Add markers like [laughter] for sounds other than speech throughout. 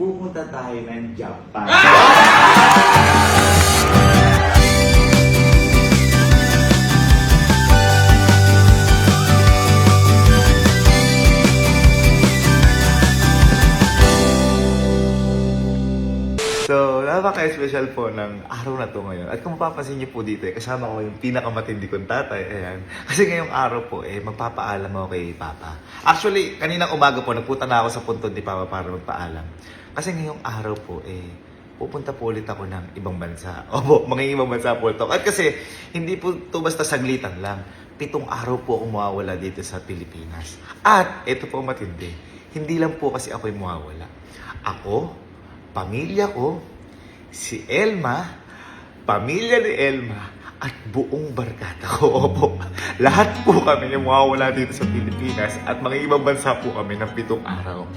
pupunta tayo ng Japan. So, napaka-special po ng araw na to ngayon. At kung mapapansin niyo po dito, eh, kasama ko yung pinakamatindi kong tatay. Ayan. Kasi ngayong araw po, eh, magpapaalam ako kay Papa. Actually, kaninang umaga po, nagpunta na ako sa puntod ni Papa para magpaalam. Kasi ngayong araw po, eh, pupunta po ulit ako ng ibang bansa. [laughs] Opo, mga ibang bansa po ito. At kasi, hindi po ito basta saglitan lang. Pitong araw po ako mawawala dito sa Pilipinas. At, ito po matindi, hindi lang po kasi ako yung mawawala. Ako, pamilya ko, si Elma, pamilya ni Elma, at buong barkada ko. [laughs] Opo, lahat po kami yung mawawala dito sa Pilipinas at mga ibang bansa po kami ng pitong araw.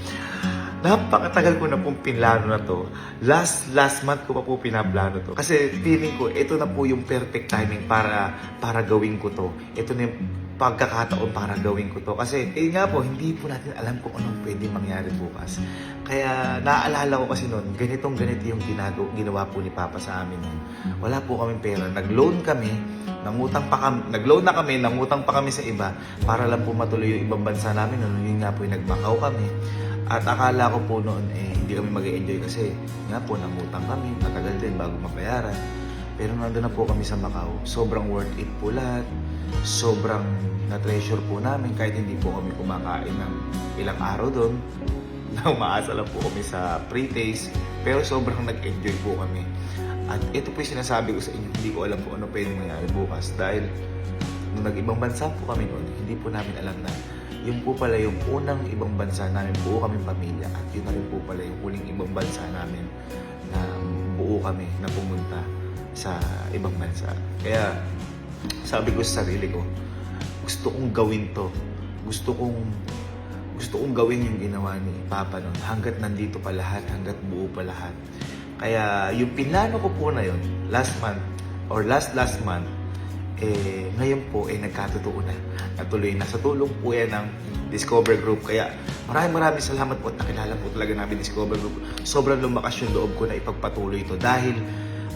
Napakatagal ko na pong pinlano na to. Last last month ko pa po pinaplano to. Kasi feeling ko, ito na po yung perfect timing para para gawin ko to. Ito na yung pagkakataon para gawin ko to. Kasi, eh nga po, hindi po natin alam kung anong pwede mangyari bukas. Kaya, naaalala ko kasi noon, ganitong ganito yung ginago, ginawa po ni Papa sa amin noon. Wala po kaming pera. Nag-loan kami, nangutang pa kami, nag-loan na kami, nangutang pa kami sa iba para lang po matuloy yung ibang bansa namin noon. Yun nga po, nag-Macau kami. At akala ko po noon, eh, hindi kami mag enjoy kasi nga po, nangutang kami, matagal din bago mabayaran. Pero nandun na po kami sa Macau. Sobrang worth it po lahat. Sobrang na-treasure po namin kahit hindi po kami kumakain ng ilang araw doon. [laughs] Nang maasa lang po kami sa pre-taste. Pero sobrang nag-enjoy po kami. At ito po yung sinasabi ko sa inyo, hindi ko alam kung ano pwedeng mangyari bukas. Dahil nung nag-ibang bansa po kami noon, hindi po namin alam na yung po pala yung unang ibang bansa namin, buo kami pamilya. At yun na rin po pala yung huling ibang bansa namin na buo kami na pumunta sa ibang bansa. Kaya sabi ko sa sarili ko, gusto kong gawin to. Gusto kong gusto kong gawin yung ginawa ni Papa noon hanggat nandito pa lahat, hanggat buo pa lahat. Kaya yung pinlano ko po na yun, last month, or last last month, eh, ngayon po, eh, nagkatotoo na. Natuloy na. Sa tulong po yan ng Discover Group. Kaya maraming maraming salamat po at nakilala po talaga namin Discover Group. Sobrang lumakas yung loob ko na ipagpatuloy ito dahil,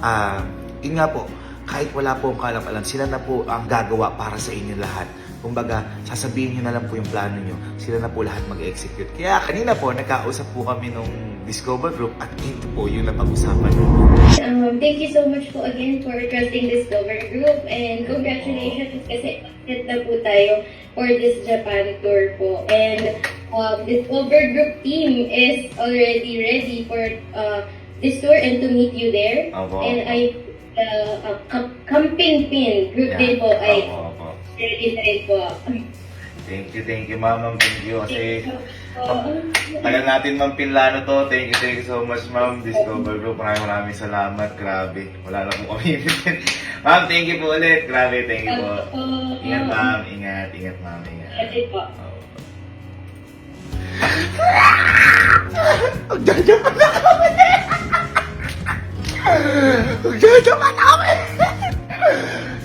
ah, yun nga po, kahit wala po ang kalam-alam, sila na po ang gagawa para sa inyo lahat. Kumbaga, sasabihin nyo na lang po yung plano nyo. Sila na po lahat mag-execute. Kaya kanina po, nagkausap po kami nung Discover Group at ito po yung napag-usapan namin. Um, thank you so much po again for trusting Discover Group and congratulations kasi set na po tayo for this Japan tour po. And um, Discover Group team is already ready for uh, this tour and to meet you there. Opo. And I, uh, uh, Camping Pin group din po ay Na rin po. Thank you, thank you, ma'am. Ma'am, Thank you. Kasi tagal natin ma'am pinlano to. Thank you, thank you so much, ma'am. Discover Group. Maraming maraming salamat. Grabe. Wala na po kami. [laughs] ma'am, thank you po ulit. Grabe, thank you po. Ingat, ma'am. Ingat, ingat, ma'am. Ingat. Ready po. [laughs] Oo. Magjajaman na kami! Magjajaman na kami!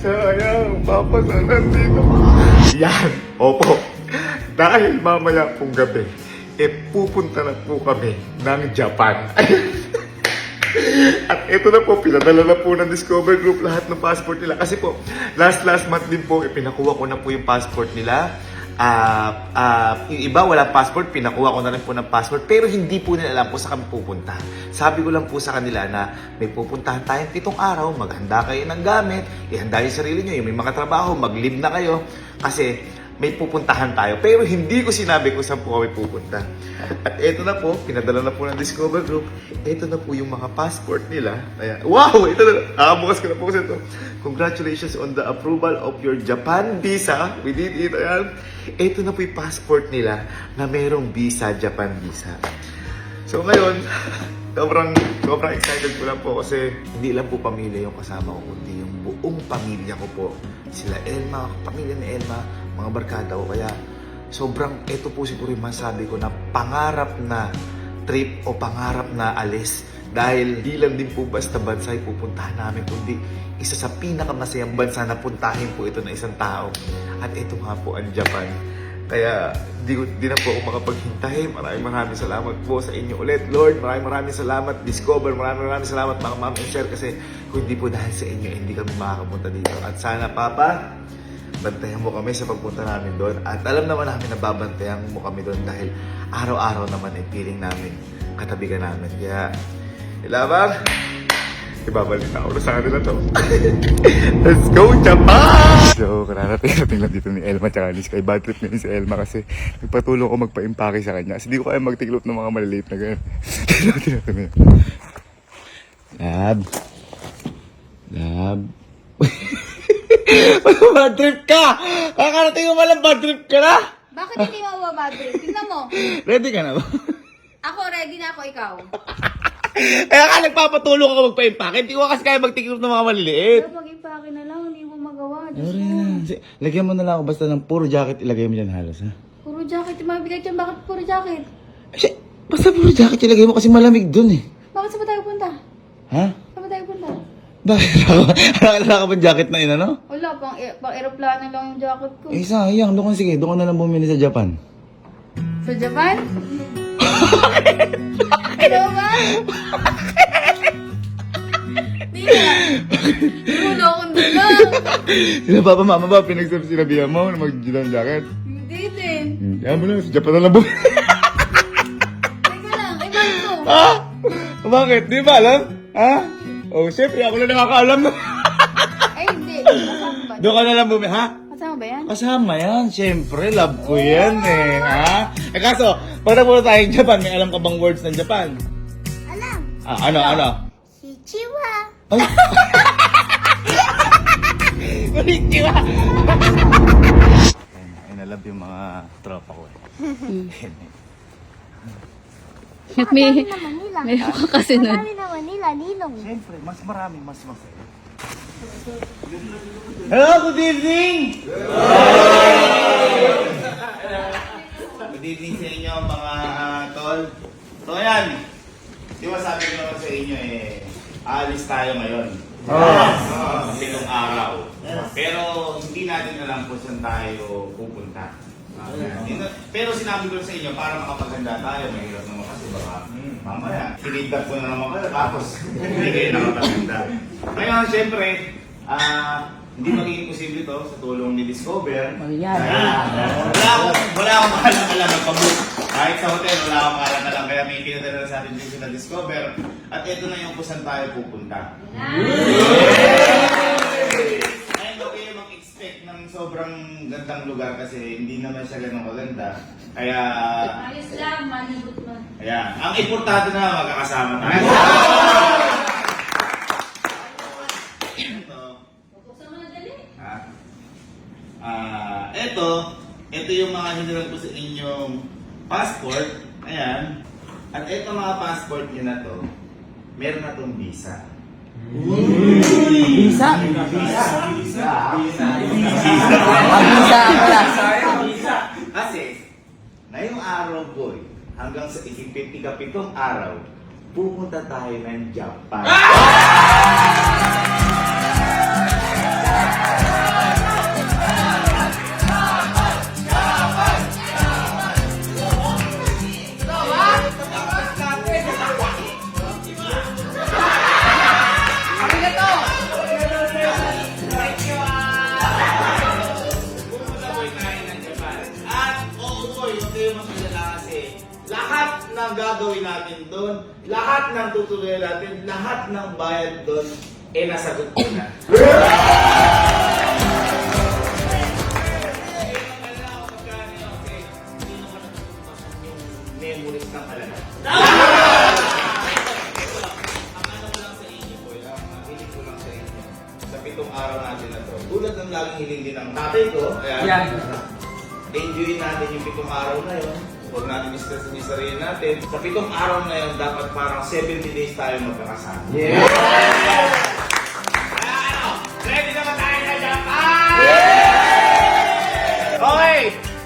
Sayang, Papa, sa nandito. Yan, opo. Dahil mamaya pong gabi, eh pupunta na po kami ng Japan. [laughs] At ito na po, pinadala na po ng Discover Group lahat ng passport nila. Kasi po, last last month din po, ipinakuha ko na po yung passport nila. Ah, ah, yung iba wala passport, pinakuha ko na rin po ng passport. Pero hindi po nila alam po sa kami pupunta. Sabi ko lang po sa kanila na may pupuntahan tayong pitong araw, maghanda kayo ng gamit, ihanda yung sarili nyo, yung may mga trabaho, mag-leave na kayo. Kasi may pupuntahan tayo. Pero hindi ko sinabi kung saan po kami pupunta. At ito na po, pinadala na po ng Discover Group. Ito na po yung mga passport nila. Ayan. Wow! Ito na. Ah, bukas ko na po ito. Congratulations on the approval of your Japan visa. We did it. Ayan. Ito na po yung passport nila na merong visa, Japan visa. So ngayon, [laughs] sobrang, sobrang excited ko lang po kasi hindi lang po pamilya yung kasama ko, kundi yung buong pamilya ko po. Sila Elma, pamilya ni Elma, mga barkada ko. Kaya sobrang, ito po siguro yung masabi ko na pangarap na trip o pangarap na alis. Dahil di lang din po basta bansa yung pupuntahan namin, kundi isa sa pinakamasayang bansa na puntahin po ito na isang tao. At ito nga po ang Japan Kaya di, di na po ako makapaghintay. Maraming maraming salamat po sa inyo ulit. Lord, maraming maraming salamat. Discover, maraming maraming salamat mga ma'am and sir. Kasi kung hindi po dahil sa inyo, hindi kami makakapunta dito. At sana, Papa, bantayan mo kami sa pagpunta namin doon. At alam naman namin na babantayan mo kami doon dahil araw-araw naman ay feeling namin katabi ka namin. Kaya, ilabang, ibabalik na ako sa kanila to. [laughs] Let's go, Japan! So, kararating-rating lang dito ni Elma tsaka Liz. Kay bad trip na yun si Elma kasi nagpatulong ko magpa-impake sa kanya. Kasi di ko kaya magtiklop ng mga maliliit na gano'n. [laughs] Tinatin na Lab. Lab. Bad trip ka? Kakarating mo malang bad trip ka na? Bakit hindi mo mababad trip? Tingnan mo. Ready ka na ba? Ako, ready na ako, ikaw. Kaya ka nagpapatulong ako magpa-impake. Hindi ko kasi kaya magtiklop ng mga maliliit. Pero mag-impake na lang, hindi mo magawa. Diyos Sorry mo. na. Si- Lagyan mo na lang ako basta ng puro jacket. Ilagay mo dyan halos, ha? Puro jacket, yung mabigat yan. Bakit puro jacket? Kasi, basta puro jacket ilagay mo kasi malamig dun eh. Bakit saan ba tayo punta? Ha? Saan ba tayo punta? Bakit? Nakakala [laughs] ka ba jacket na ina, no? Wala, pang, e- pang aeroplano lang yung jacket ko. Eh, sayang. Doon ka sige. Doon ka na lang bumili sa Japan. Sa Japan? Ano ba? Di na. Rulo akong dala. [laughs] Sila papa mama ba pinagsabi sinabihan mo na mag-ng jacket? Hindi din. Hmm. Kaya mo na, sa Japan na lang bumili. Teka lang, bakit to? ha? Bakit? Di ba alam? Ha? Oh, syempre ako na nakakaalam na. Ay, hindi. Kasama ba? Doon ka na lang bumili, ha? Kasama ba yan? Kasama yan, syempre, love ko yan eh, ha? Eh kaso, pag nagpunta tayong Japan, may alam ka bang words ng Japan? Alam. Ah, ano, ano? Si Chiwa. Ay! [laughs] Konnichiwa! I love yung mga tropa ko eh. [laughs] May, may ka kasi nun. Marami na Manila, Ninong. Siyempre, mas marami, mas masaya. Hello, good evening! Good evening sa inyo mga ah, tol. So ayan, di ba sabi ko naman sa inyo eh, aalis tayo ngayon. Oo. Kasi itong araw. Pero hindi natin alam kung saan tayo pupunta. Pero sinabi ko sa inyo, para makapaganda tayo, mahirap naman kasi baka mamaya, kinidnap ko na naman kayo, tapos hindi kayo nakapaganda. Ngayon, syempre, ah, hindi magiging posible to sa tulong ni Discover. Oh, yan. Wala akong, wala akong maalam alam magpabook. Kahit sa hotel, wala akong maalam alam. Kaya may pinadala na sa atin din sila Discover. At ito na yung kung saan tayo pupunta. Ngayon, huwag kayo mag-expect ng sobrang gandang lugar kasi hindi naman siya ganun kaganda. Kaya, Ayos lang, malibot mo. ayan. Ang importante na magkakasama tayo. Ito, Buksan mo na dali. Ha? Ah, eto, ito yung mga hiniram ko sa inyong passport. Ayan. At ito mga passport nyo na to, meron na tong visa. Visa? Visa. Visa. Visa. Visa. Kasi, ngayong araw boy, hanggang sa ikipit ikapitong araw, pupunta tayo ng Japan. At [laughs] eh nasagot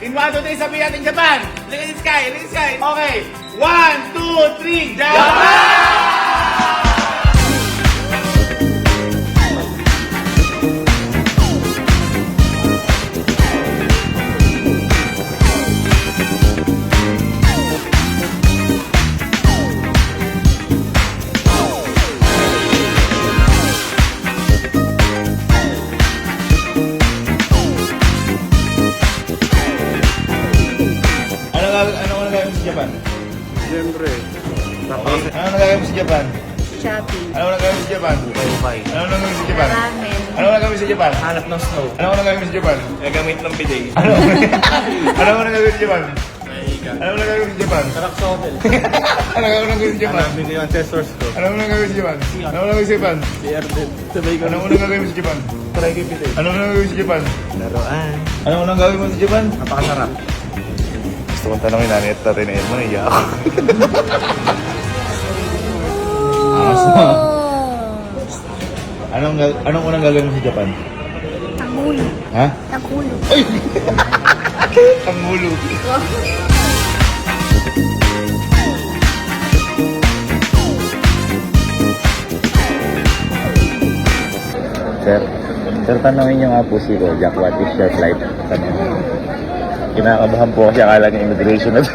In 1, 2, 3, sabihin natin Japan! Look at the sky! Look at the sky! Okay! 1, 2, 3, Japan! Okay. Ano nagagawin mo sa Japan? Shopping. Ano nagagawin mo sa Japan? Wi-Fi. Ano nagagawin mo sa Japan? Ramen. Ano nagagawin mo sa Japan? Hanap ng snow. Ano nagagawin mo sa Japan? Gagamit ng bidet. Ano? ano mo nagagawin sa Japan? Ano mo nagagawin sa Japan? Sarap sa hotel. Ano mo nagagawin sa Japan? Hanapin ko yung ancestors ko. Ano mo nagagawin sa Japan? Ano mo nagagawin sa Japan? BR din. Sabay ko. Ano mo nagagawin mo sa Japan? Try ko yung bidet. Ano mo nagagawin sa Japan? Laruan. Ano mo nagagawin mo sa Japan? Napakasarap. Gusto kong tanongin nanay at tatay na Edmo, naiya ako. Angas [laughs] mo. Anong, ga- anong unang gagawin mo sa Japan? Tagulo. Ha? Tagulo. Ay! [laughs] Ang ulo. Sir, sir, tanongin niyo nga po si Jack, what is your flight? Tanong. Kinakabahan po kasi akala niya immigration na po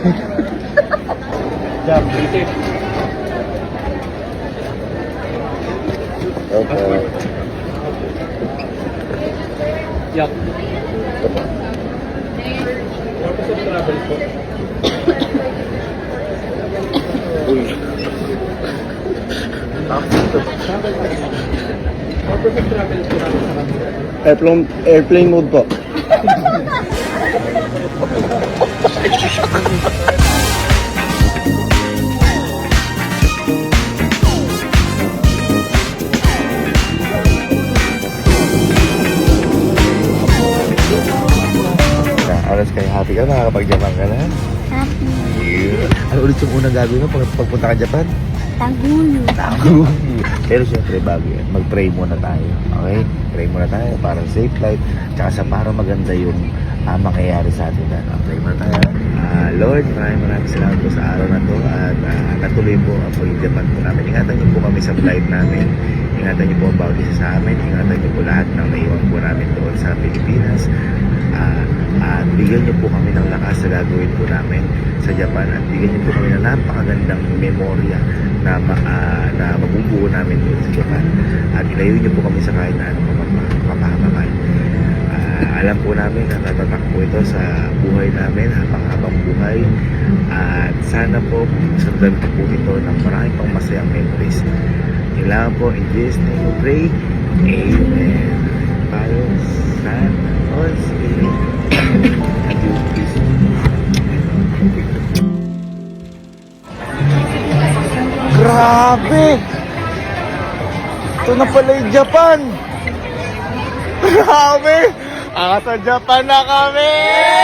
namin sa kanila. Airplane, airplane mode po. Alas kayo happy ka, nakakapag-Japan ka na. Happy. Yeah. Ano ulit yung unang gagawin mo pag pagpunta ka Japan? Tagulo. Tago. Pero syempre bago yan, mag-pray muna tayo. Okay? Pray muna tayo para safe flight. Tsaka sa para maganda yung uh, mangyayari sa atin. Ano? Pray muna tayo. Ah, Lord, maraming maraming salamat po sa araw na to at ah, natuloy po ang pag-Japan po namin. Ingatan niyo po kami sa flight namin. Ingatan niyo po ang bawat isa sa amin. Ingatan niyo po lahat ng naiwan po namin doon sa Pilipinas. Ah, at bigyan niyo po kami ng lakas sa gagawin po namin sa Japan at bigyan niyo po kami ng napakagandang memorya na, ma, ah, na mabubuo namin doon sa Japan. At ilayo niyo po kami sa kahit na anong kapahamakan. Ah, alam po namin na natatak po ito sa buhay namin habang-habang buhay. At sana po sundan po po ito ng maraming pang masayang memories. Kailangan po in Jesus name we pray. Amen. Holy Spirit. And you, peace. Grabe! Ito na pala yung Japan! [laughs] Grabe! Ah, sa Japan na kami!